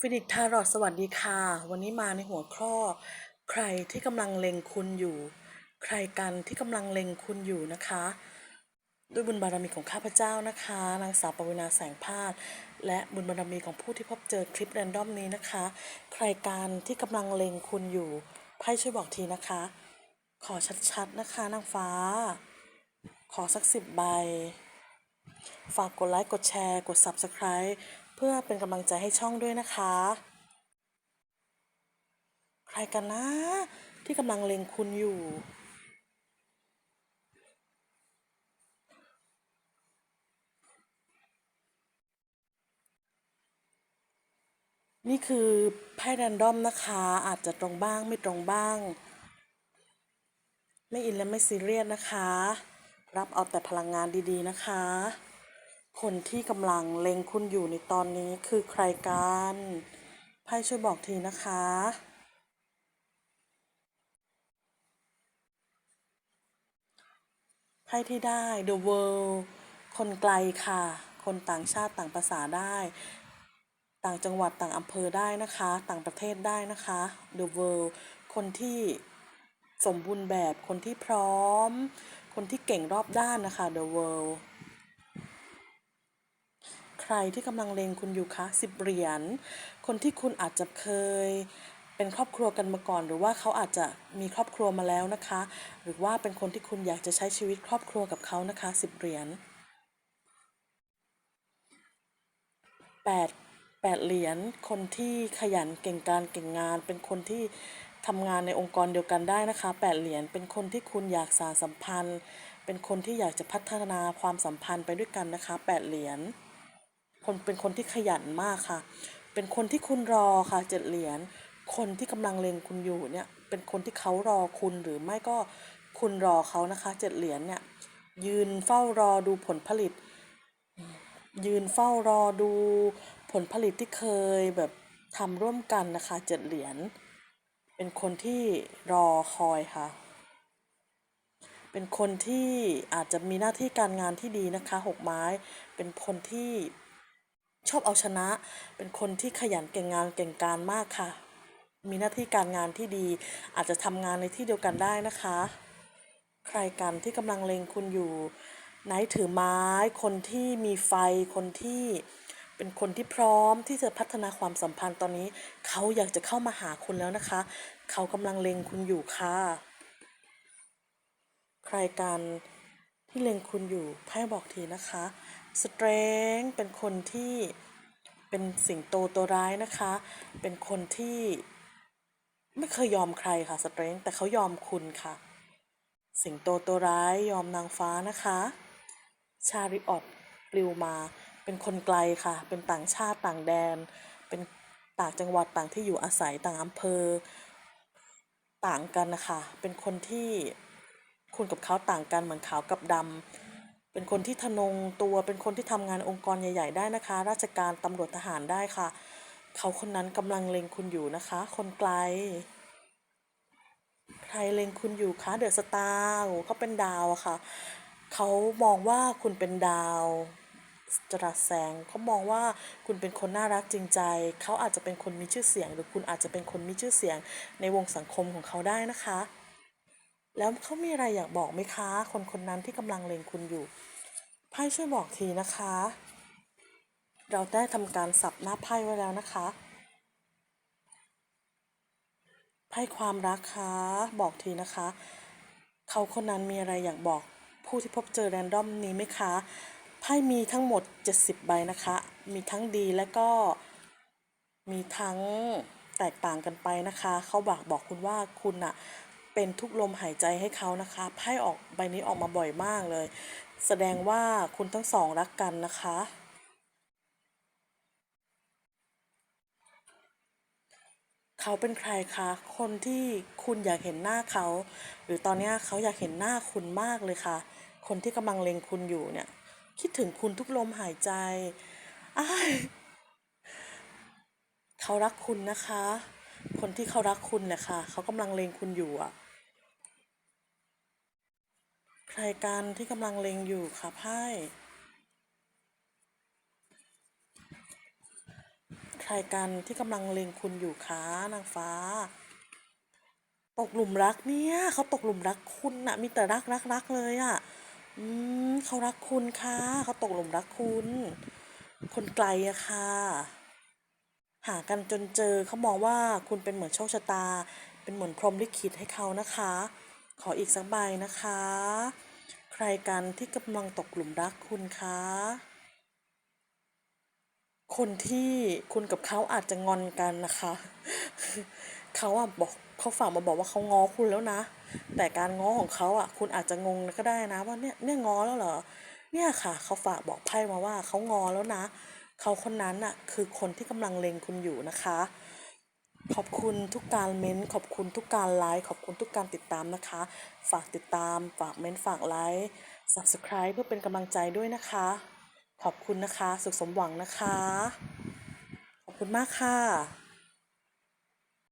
ฟินิกทารอตสวัสดีค่ะ วันนี้มาในหัวข้อ ใครที่กำลังเล็งคุณอยู่ ใครกันที่กำลังเล็งคุณอยู่นะคะ ด้วยบุญบารมีของข้าพเจ้านะคะนางสาวปวินาแสงพาดและบุญบารมีของผู้ที่พบเจอคลิปแรนดอมนี้นะคะ ใครกันที่กำลังเล็งคุณอยู่ไพ่ช่วยบอกทีนะคะ ขอชัดๆนะคะนางฟ้า ขอสักสิบใบ ฝากกดไลค์กดแชร์ กด Subscribe เพื่อเป็นกำลังใจให้ช่องด้วยนะคะ ใครกันนะที่กำลังเล็งคุณอยู่นี่คือไพ่แรนดอมนะคะ อาจจะตรงบ้างไม่ตรงบ้าง ไม่อินและไม่ซีเรียสนะคะ รับเอาแต่พลังงานดีๆนะคะ คนที่กำลังเล็งคุณอยู่ในตอนนี้คือใครกันไพ่ช่วยบอกทีนะคะไพ่ที่ได้ The World คนไกลค่ะ คนต่างชาติต่างภาษาได้ ต่างจังหวัดต่างอำเภอได้นะคะ ต่างประเทศได้นะคะ The World คนที่สมบูรณ์แบบ คนที่พร้อม คนที่เก่งรอบด้านนะคะ The World ใครที่กำลังเลงคุณอยู่คะสิบเหรียญคนที่คุณอาจจะเคยเป็นครอบครัวกันมาก่อน หรือว่าเขาอาจจะมีครอบครัวมาแล้วนะคะ หรือว่าเป็นคนที่คุณอยากจะใช้ชีวิตครอบครัวกับเขานะคะสิบเหรียญแปดแปดเหรียญคนที่ขยันเก่งการเก่งงาน เป็นคนที่ทำงานในองค์กรเดียวกันได้นะคะแปดเหรียญเป็นคนที่คุณอยากสานสัมพันธ์ เป็นคนที่อยากจะพัฒนาความสัมพันธ์ไปด้วยกันนะคะแปดเหรียญ คนเป็นคนที่ขยันมากค่ะ เป็นคนที่คุณรอค่ะเจ็ดเหรียญคนที่กำลังเลงคุณอยู่เนี่ยเป็นคนที่เขารอคุณหรือไม่ก็คุณรอเขานะคะเจ็ดเหรียญเนี่ยยืนเฝ้ารอดูผลผลิต ยืนเฝ้ารอดูผลผลิตที่เคยแบบทำร่วมกันนะคะเจ็ดเหรียญเป็นคนที่รอคอยค่ะ เป็นคนที่อาจจะมีหน้าที่การงานที่ดีนะคะหกไม้ เป็นคนที่ ชอบเอาชนะ เป็นคนที่ขยันเก่งงานเก่งการมากค่ะ มีหน้าที่การงานที่ดี อาจจะทำงานในที่เดียวกันได้นะคะ ใครกันที่กำลังเลงคุณอยู่ไหนถือไม้ คนที่มีไฟ คนที่เป็นคนที่พร้อมที่จะพัฒนาความสัมพันธ์ตอนนี้ เขาอยากจะเข้ามาหาคุณแล้วนะคะ เขากำลังเลงคุณอยู่ค่ะ ใครกันที่เลงคุณอยู่ไพ่บอกทีนะคะ สเตรงเป็นคนที่เป็นสิงโตตัวร้ายนะคะ เป็นคนที่ไม่เคยยอมใครค่ะสเตรงแต่เขายอมคุณค่ะ สิงโตตัวร้ายยอมนางฟ้านะคะ ชาริออตปลิวมา เป็นคนไกลค่ะ เป็นต่างชาติต่างแดน เป็นต่างจังหวัดต่างที่อยู่อาศัยต่างอำเภอ ต่างกันนะคะ เป็นคนที่คุณกับเขาต่างกันเหมือนขาวกับดำ เป็นคนที่ทะนงตัวเป็นคนที่ทำงานองค์กรใหญ่ ๆ ได้นะคะ ราชการตำรวจทหารได้ค่ะ เขาคนนั้นกำลังเล็งคุณอยู่นะคะ คนไกล ใครเล็งคุณอยู่คะเดอะสตาร์เขาเป็นดาวอะค่ะ เขามองว่าคุณเป็นดาวจรัสแสงเขามองว่าคุณเป็นคนน่ารักจริงใจ เขาอาจจะเป็นคนมีชื่อเสียง หรือคุณอาจจะเป็นคนมีชื่อเสียงในวงสังคมของเขาได้นะคะ แล้วเขามีอะไรอยากบอกไหมคะ คนคนนั้นที่กำลังเล็งคุณอยู่ไพ่ช่วยบอกทีนะคะ เราได้ทำการสับหน้าไพ่ไว้แล้วนะคะไพ่ความรักคะบอกทีนะคะ เขาคนนั้นมีอะไรอยากบอกผู้ที่พบเจอแรนดอมนี้ไหมคะไพ่มีทั้งหมด 70 ใบนะคะ มีทั้งดีและก็มีทั้งแตกต่างกันไปนะคะ เขาบอกบอกคุณว่าคุณอะ เป็นทุกลมหายใจให้เขานะคะไพ่ออกใบนี้ออกมาบ่อยมากเลย แสดงว่าคุณทั้งสองรักกันนะคะ เขาเป็นใครคะ คนที่คุณอยากเห็นหน้าเขา หรือตอนนี้เขาอยากเห็นหน้าคุณมากเลยค่ะ คนที่กำลังเล็งคุณอยู่เนี่ย คิดถึงคุณทุกลมหายใจอ้ายเขารักคุณนะคะ คนที่เขารักคุณเนี่ยค่ะ เขากำลังเล็งคุณอยู่อะ ใครกันที่กำลังเล็งอยู่ค่ะไพ่ใครกันที่กำลังเล็งคุณอยู่คะนางฟ้า ตกหลุมรักเนี่ยเขาตกหลุมรักคุณนะมีแต่รักรักรักเลยอะ่ะอืมเขารักคุณค่ะเขาตกหลุมรักคุณ คนไกลอะค่ะ หากันจนเจอเขามองว่าคุณเป็นเหมือนโชคชะตา เป็นเหมือนพรหมลิขิตให้เขานะคะ ขออีกสักใบนะคะ ใครกันที่กำลังตกหลุมรักคุณคะ คนที่คุณกับเขาอาจจะงอนกันนะคะ เขาอะบอกเขาฝากมาบอกว่าเขาง้อคุณแล้วนะ แต่การง้อของเขาอะ คุณอาจจะงงก็ได้นะ ว่าเนี่ยเนี่ยง้อแล้วเหรอ เนี่ยค่ะ เขาฝากบอกไพ่มาว่าเขาง้อแล้วนะ เขาคนนั้นอะ คือคนที่กำลังเลงคุณอยู่นะคะ ขอบคุณทุกการเม้นต์ขอบคุณทุกการไลค์ ขอบคุณทุกการติดตามนะคะ ฝากติดตาม ฝากเม้นต์ฝากไลค์ subscribe เพื่อเป็นกำลังใจด้วยนะคะ ขอบคุณนะคะ สุขสมหวังนะคะ ขอบคุณมากค่ะ